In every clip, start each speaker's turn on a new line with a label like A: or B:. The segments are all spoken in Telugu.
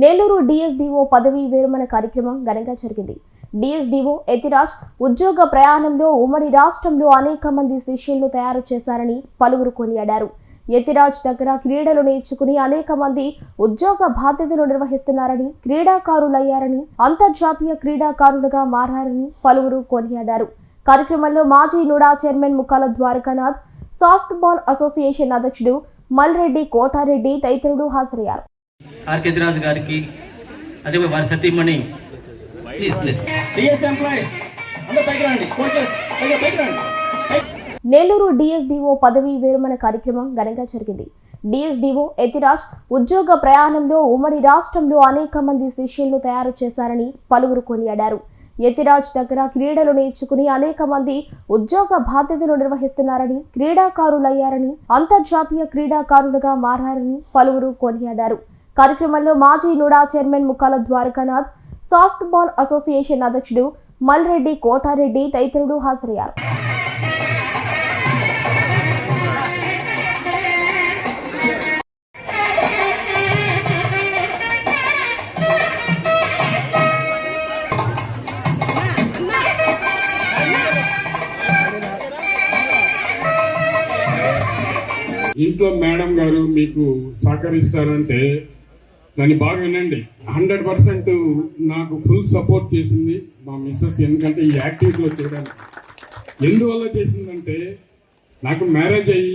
A: నెల్లూరు డిఎస్డిఓ పదవీ విరమణ కార్యక్రమం ఘనంగా జరిగింది. డిఎస్డిఓ ఎతిరాజ్ ఉద్యోగ ప్రయాణంలో ఉమ్మడి రాష్ట్రంలో అనేక మంది శిష్యులను తయారు చేశారని పలువురు కొనియాడారు. యతిరాజ్ దగ్గర క్రీడలు నేర్చుకుని అనేక మంది ఉద్యోగ బాధ్యతలు నిర్వహిస్తున్నారని క్రీడాకారులయ్యారని అంతర్జాతీయ క్రీడాకారులుగా మారారని పలువురు కొనియాడారు. కార్యక్రమంలో మాజీ నుడా చైర్మన్ ముఖాల ద్వారకానాథ్ సాఫ్ట్ బాల్ అసోసియేషన్ అధ్యక్షుడు మల్రెడ్డి కోటారెడ్డి తదితరులు హాజరయ్యారు.
B: దిరాజు గారికి అదే వారి సతీమణి. ప్లీజ్ ప్లీజ్
C: డిఎస్ ఎంప్లాయీస్ అందరూ పైకి రండి. కోచెస్ పైకి పైకి రండి.
A: నెల్లూరు డిఎస్డిఓ పదవీ విరమణ కార్యక్రమం ఘనంగా జరిగింది. డిఎస్డిఓ ఎతిరాజ్ ఉద్యోగ ప్రయాణంలో ఉమ్మడి రాష్ట్రంలో అనేక మంది శిష్యులను తయారు చేశారని పలువురు కొనియాడారు. యతిరాజ్ దగ్గర క్రీడలు నేర్చుకుని అనేక మంది ఉద్యోగ బాధ్యతలు నిర్వహిస్తున్నారని క్రీడాకారులయ్యారని అంతర్జాతీయ క్రీడాకారులుగా మారారని పలువురు కొనియాడారు. కార్యక్రమంలో మాజీ NUDA chairman Mukkala Dwarakanath softball association అధ్యక్షుడు మల్రెడ్డి కోటారెడ్డి తదితరులు హాజరయ్యారు.
D: ఇంట్లో మేడం గారు మీకు సహకరిస్తారంటే దాన్ని బాగా వినండి. హండ్రెడ్ పర్సెంట్ నాకు ఫుల్ సపోర్ట్ చేసింది మా మిస్సెస్ ఎందుకంటే ఈ యాక్టివిటీలో చేయడానికి. ఎందువల్ల చేసిందంటే నాకు మ్యారేజ్ అయ్యి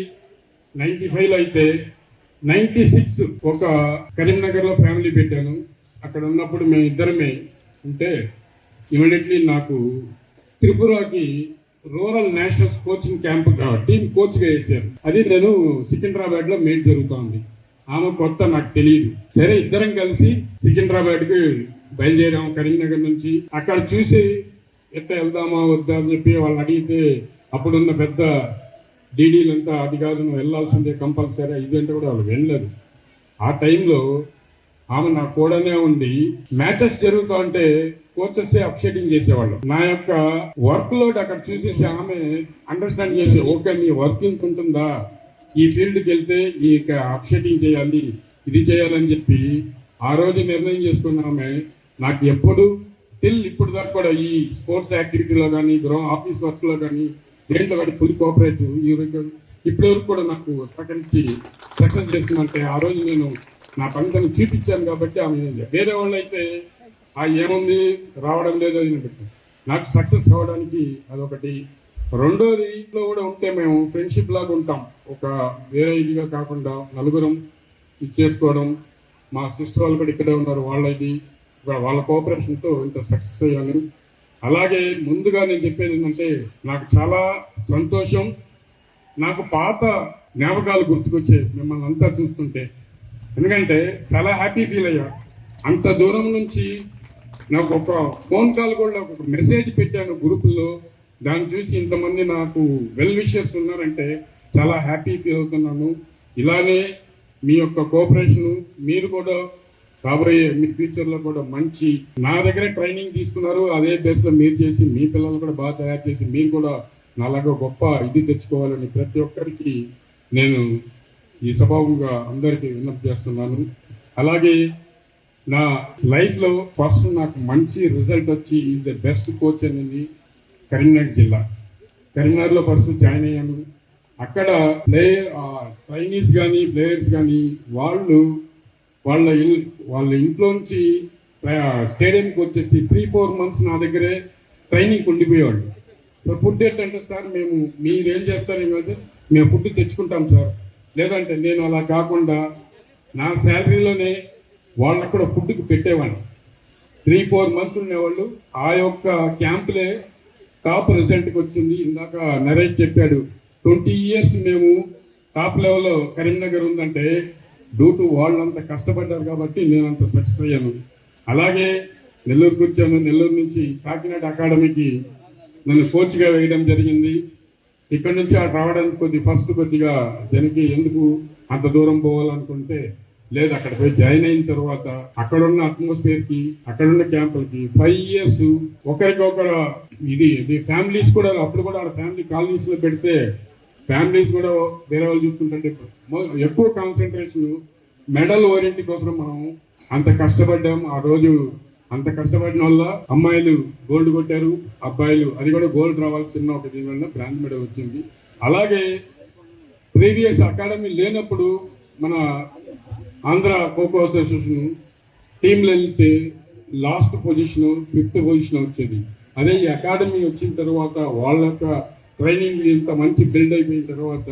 D: నైంటీ ఫైవ్లో అయితే నైంటీ సిక్స్ ఒక కరీంనగర్లో ఫ్యామిలీ పెట్టాను. అక్కడ ఉన్నప్పుడు మేము ఇద్దరమే ఉంటే ఇమీడియట్లీ నాకు త్రిపురకి rural nationals coaching camp team కోచ్గా వేసారు అది నేను సికింద్రాబాద్లో మేట్ జరుగుతోంది. ఆమె కొత్త నాకు తెలియదు సరే ఇద్దరం కలిసి సికింద్రాబాద్కి బయలుదేరాము కరీంనగర్ నుంచి. అక్కడ చూసి ఎట్లా వెళ్దామా వద్దా అని చెప్పి వాళ్ళు అడిగితే అప్పుడున్న పెద్ద డీడీలంతా అది కాదు నువ్వు వెళ్ళాల్సిందే కంపల్సరీ ఇదంటే కూడా వాళ్ళు వెళ్ళలేదు ఆ టైంలో ఆమె నా కూడానే ఉండి మ్యాచెస్ జరుగుతా ఉంటే కోచెస్ అప్సెటింగ్ చేసేవాళ్ళు. నా యొక్క వర్క్ లోడ్ అక్కడ చూసేసి ఆమె అండర్స్టాండ్ చేసి ఓకే నీ వర్క్ ఇంత ఉంటుందా? ఈ ఫీల్డ్కి వెళ్తే ఈ అప్సెటింగ్ చేయాలి ఇది చేయాలని చెప్పి ఆ రోజు నిర్ణయం చేసుకున్నామే నాకు ఎప్పుడు టిల్ ఇప్పుడు దాకా కూడా ఈ స్పోర్ట్స్ యాక్టివిటీలో కానీ గ్రౌండ్ ఆఫీస్ వర్క్లో కానీ దేంట్లో కానీ ఫుల్ కోఆపరేటివ్ ఈ ఇప్పటి వరకు కూడా నాకు సహకరించి సక్సెస్ చేస్తుందంటే ఆ రోజు నేను నా పనితను చూపించాను కాబట్టి ఆమె వేరే వాళ్ళు అయితే ఆ ఏముంది రావడం లేదు అని నాకు సక్సెస్ అవ్వడానికి అదొకటి. రెండోది ఇంట్లో కూడా ఉంటే మేము ఫ్రెండ్షిప్ లాగా ఉంటాం. ఒక వేరే ఇదిగా కాకుండా నలుగురం ఇది చేసుకోవడం మా సిస్టర్ వాళ్ళు కూడా ఇక్కడే ఉన్నారు వాళ్ళ ఇది వాళ్ళ కోఆపరేషన్తో ఇంత సక్సెస్ అయ్యాను. అలాగే ముందుగా నేను చెప్పేది ఏంటంటే నాకు చాలా సంతోషం నాకు పాత జ్ఞాపకాలు గుర్తుకొచ్చాయి మిమ్మల్ని అంతా చూస్తుంటే. ఎందుకంటే చాలా హ్యాపీ ఫీల్ అయ్యా. అంత దూరం నుంచి నాకు ఒక ఫోన్ కాల్ కూడా ఒక మెసేజ్ పెట్టాను గ్రూపుల్లో. దాన్ని చూసి ఇంతమంది నాకు వెల్ విషర్స్ ఉన్నారంటే చాలా హ్యాపీ ఫీల్ అవుతున్నాను. ఇలానే మీ యొక్క కోఆపరేషన్ మీరు కూడా రాబోయే మీ ఫ్యూచర్లో కూడా మంచి నా దగ్గర ట్రైనింగ్ తీసుకున్నారు. అదే బేస్లో మీరు చేసి మీ పిల్లలు కూడా బాగా తయారు చేసి మీరు కూడా నాలాగా గొప్ప ఇది తెచ్చుకోవాలని ప్రతి ఒక్కరికి నేను ఈ స్వభావంగా అందరికీ విన్నపి చేస్తున్నాను. అలాగే నా లైఫ్లో ఫస్ట్ నాకు మంచి రిజల్ట్ వచ్చి ఈజ్ ద బెస్ట్ కోచ్ అనేది కరీంనగర్ జిల్లా. కరీంనగర్లో ఫస్ట్ జాయిన్ అయ్యాను. అక్కడ ప్లేయర్ ట్రైనీస్ కానీ ప్లేయర్స్ కానీ వాళ్ళు వాళ్ళ ఇల్ వాళ్ళ ఇంట్లోంచి స్టేడియంకి వచ్చేసి త్రీ ఫోర్ మంత్స్ నా దగ్గరే ట్రైనింగ్ ఉండిపోయేవాళ్ళు. సో ఫుడ్ ఏంటంటే సార్ మేము మీరేం ఏం చేస్తారు మేము ఫుడ్ తెచ్చుకుంటాం సార్. లేదంటే నేను అలా కాకుండా నా శాలరీలోనే వాళ్ళకు కూడా ఫుడ్కి పెట్టేవాడిని. త్రీ ఫోర్ మంత్స్ ఉండేవాళ్ళు. ఆ యొక్క క్యాంపులే టాప్ రిజల్ట్కి వచ్చింది. ఇందాక నరేష్ చెప్పాడు ట్వంటీ ఇయర్స్ మేము టాప్ లెవెల్లో కరీంనగర్ ఉందంటే డ్యూ టు వాళ్ళు అంత కష్టపడ్డారు కాబట్టి నేను అంత సక్సెస్ అయ్యాను. అలాగే నెల్లూరుకు వచ్చాను. నెల్లూరు నుంచి కాకినాడ అకాడమీకి నన్ను కోచ్గా వేయడం జరిగింది. ఇక్కడ నుంచి రావడానికి కొద్ది ఫస్ట్ కొద్దిగా దానికి ఎందుకు అంత దూరం పోవాలనుకుంటే లేదు అక్కడ పోయి జాయిన్ అయిన తర్వాత అక్కడున్న అట్మాస్ఫియర్కి అక్కడున్న క్యాంపులకి ఫైవ్ ఇయర్స్ ఒకరికొకరు ఇది ఇది ఫ్యామిలీస్ కూడా అప్పుడు కూడా ఫ్యామిలీ కాలనీస్లో పెడితే ఫ్యామిలీస్ కూడా వేరే వాళ్ళు చూసుకుంటుంటే ఎక్కువ కాన్సన్ట్రేషన్ మెడల్ ఓరియంట్ కోసం మనం అంత కష్టపడ్డాం. ఆ రోజు అంత కష్టపడిన వల్ల అమ్మాయిలు గోల్డ్ కొట్టారు అబ్బాయిలు అది కూడా గోల్డ్ రావాలి చిన్న ఒక దీని వల్ల బ్రాండ్ మెడల్ వచ్చింది. అలాగే ప్రీవియస్ అకాడమీ లేనప్పుడు మన ఆంధ్ర ఖోఖో అసోసియేషన్ టీంలు వెళ్తే లాస్ట్ పొజిషన్ ఫిఫ్త్ పొజిషన్ వచ్చేది. అదే ఈ అకాడమీ వచ్చిన తర్వాత వాళ్ళ యొక్క ట్రైనింగ్ ఇంత మంచి బిల్డ్ అయిపోయిన తర్వాత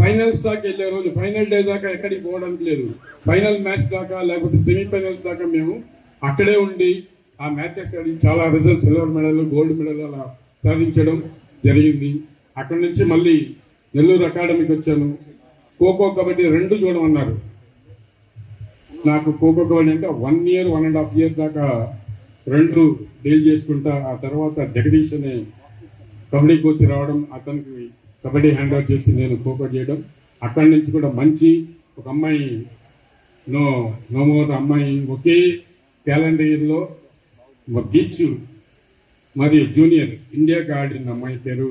D: ఫైనల్స్ దాకా వెళ్ళే రోజు ఫైనల్ డే దాకా ఎక్కడికి పోవడానికి లేదు. ఫైనల్ మ్యాచ్ దాకా లేకపోతే సెమీఫైనల్స్ దాకా మేము అక్కడే ఉండి ఆ మ్యాచెస్ ఆడి చాలా result silver medal gold medal అలా సాధించడం జరిగింది. అక్కడి నుంచి మళ్ళీ నెల్లూరు అకాడమీకి వచ్చాను. ఖోఖో కబడ్డీ రెండు చూడమన్నారు నాకు ఖోఖో కబడ్డీ అంటే one year one and half year దాకా రెండు డీల్ చేసుకుంటా ఆ తర్వాత జగదీష్ అనే కబడ్డీ కోచ్ రావడం అతనికి కబడ్డీ హ్యాండ్ ఓవర్ చేసి నేను ఖోఖో చేయడం. అక్కడి నుంచి కూడా మంచి ఒక అమ్మాయి నో నో మోర్ అమ్మాయి ఒకే క్యాలెండర్ ఇయర్లో బీచ్ మరి జూనియర్ ఇండియాకి ఆడిన అమ్మాయి పేరు.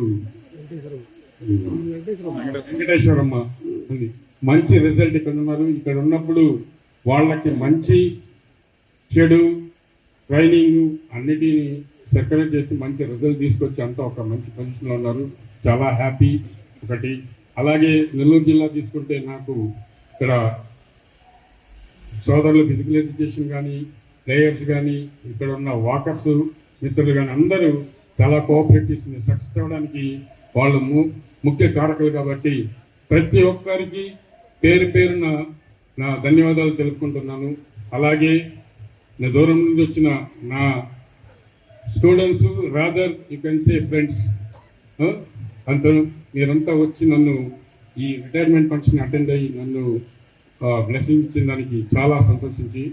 D: వెంకటేశ్వరమ్మ. మంచి రిజల్ట్ ఇక్కడ ఉన్నారు. ఇక్కడ ఉన్నప్పుడు వాళ్ళకి మంచి చెడు ట్రైనింగ్ అన్నిటిని సక్రమ చేసి మంచి రిజల్ట్ తీసుకొచ్చి అంతా ఒక మంచి పొజిషన్లో ఉన్నారు. చాలా హ్యాపీ ఒకటి. అలాగే నెల్లూరు జిల్లా తీసుకుంటే నాకు ఇక్కడ సోదరులు ఫిజికల్ ఎడ్యుకేషన్ కానీ ప్లేయర్స్ కానీ ఇక్కడ ఉన్న వాకర్స్ మిత్రులు కానీ అందరూ చాలా కోఆపరేట్ సక్సెస్ అవ్వడానికి వాళ్ళు ముఖ్య కారకులు కాబట్టి ప్రతి ఒక్కరికి పేరు పేరున నా ధన్యవాదాలు తెలుపుకుంటున్నాను. అలాగే నా దూరం నుండి వచ్చిన నా students rather you can say friends అంత మీరంతా వచ్చి నన్ను ఈ రిటైర్మెంట్ ఫంక్షన్ అటెండ్ అయ్యి నన్ను బ్లెస్సింగ్ ఇచ్చిన దానికి చాలా సంతోషించి